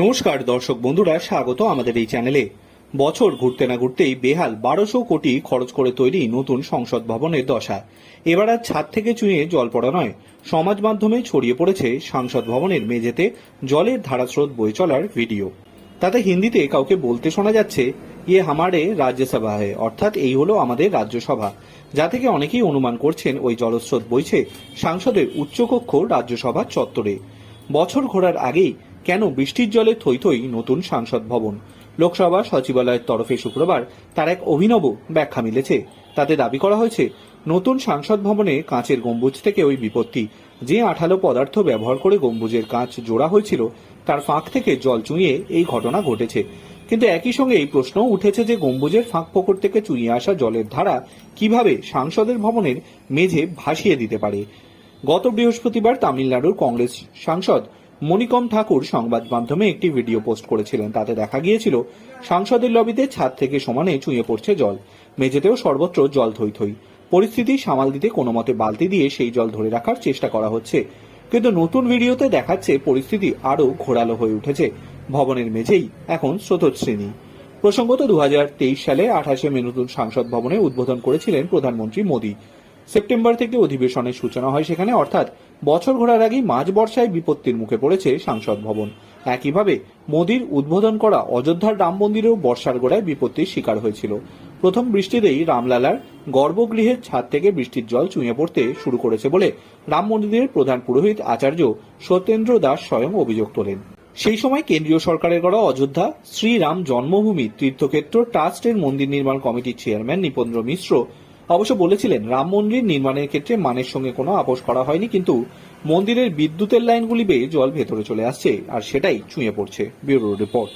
নমস্কার, দর্শক বন্ধুরা, স্বাগত আমাদের এই চ্যানেলে। বছর ঘুরতে না ঘুরতেই বেহাল বারোশো কোটি খরচ করে তৈরি নতুন সংসদ ভবনের দশা। এবার আর ছাদ থেকে চুঁয়ে জল পড়া নয়, সমাজ মাধ্যমে ছড়িয়ে পড়েছে সংসদ ভবনের মেঝেতে জলের ধারাস্রোত বয়ে চলার ভিডিও। তাতে হিন্দিতে কাউকে বলতে শোনা যাচ্ছে ইয়ে হামারে রাজ্যসভা হে। অর্থাৎ এই হলো আমাদের রাজ্যসভা। যা থেকে অনেকেই অনুমান করছেন ওই জলস্রোত বইছে সাংসদের উচ্চকক্ষ রাজ্যসভা চত্বরে। বছর ঘোরার আগেই কেন বৃষ্টির জলে থই থই নতুন সাংসদ ভবন? লোকসভা সচিবালয়ের তরফে শুক্রবার তার এক অভিনব ব্যাখ্যা মিলেছে। তাতে দাবি করা হয়েছে, নতুন সাংসদ ভবনে কাঁচের গম্বুজ থেকে ওই বিপত্তি যে আঠালো পদার্থ ব্যবহার করে গম্বুজের কাঁচ জোড়া হয়েছিল, তার ফাঁক থেকে জল চুইয়ে এই ঘটনা ঘটেছে। কিন্তু একই সঙ্গে এই প্রশ্ন উঠেছে যে গম্বুজের ফাঁক ফোকর থেকে চুইয়ে আসা জলের ধারা কীভাবে সাংসদের ভবনের মেঝে ভাসিয়ে দিতে পারে। গত বৃহস্পতিবার তামিলনাড়ুর কংগ্রেস সাংসদ মণিকম ঠাকুর সংবাদ মাধ্যমে একটি ভিডিও পোস্ট করেছিলেন। তাতে দেখা গিয়েছিল, সাংসদের লবিতে ছাদ থেকে সমানে চুঁয়ে পড়ছে জল। মেঝেতেও সর্বত্র জল থই থই। পরিস্থিতি সামাল দিতে কোনো মতে বালতি দিয়ে সেই জল ধরে রাখার চেষ্টা করা হচ্ছে। কিন্তু নতুন ভিডিওতে দেখাচ্ছে পরিস্থিতি আরও ঘোরালো হয়ে উঠেছে। ভবনের মেঝেই এখন স্রোতশ্রেণী। প্রসঙ্গত দুহাজার তেইশ সালে আঠাশে মে নতুন সংসদ ভবনে উদ্বোধন করেছিলেন প্রধানমন্ত্রী মোদী। সেপ্টেম্বর থেকে অধিবেশনের সূচনা হয় সেখানে, অর্থাৎ বছর ঘোরার আগেই মাঝ বর্ষায় বিপত্তির মুখে পড়েছে সংসদ ভবন। একইভাবে মোদীর উদ্বোধন করা অযোধ্যার রাম মন্দিরেও বর্ষার গোড়ায় বিপত্তির শিকার হয়েছিল। প্রথম বৃষ্টিতেই রামলালার গর্ভগৃহের ছাদ থেকে বৃষ্টির জল চুঁয়ে পড়তে শুরু করেছে বলে রাম মন্দিরের প্রধান পুরোহিত আচার্য সত্যেন্দ্র দাস স্বয়ং অভিযোগ তোলেন। সেই সময় কেন্দ্রীয় সরকারের করা অযোধ্যা শ্রীরাম জন্মভূমি তীর্থক্ষেত্র ট্রাস্টের মন্দির নির্মাণ কমিটির চেয়ারম্যান নিপেন্দ্র মিশ্র অবশ্য বলেছিলেন, রাম মন্দির নির্মাণের ক্ষেত্রে মানের সঙ্গে কোনো আপোষ করা হয়নি, কিন্তু মন্দিরের বিদ্যুতের লাইনগুলি বেয়ে জল ভেতরে চলে আসছে আর সেটাই চুঁয়ে পড়ছে। Bureau report.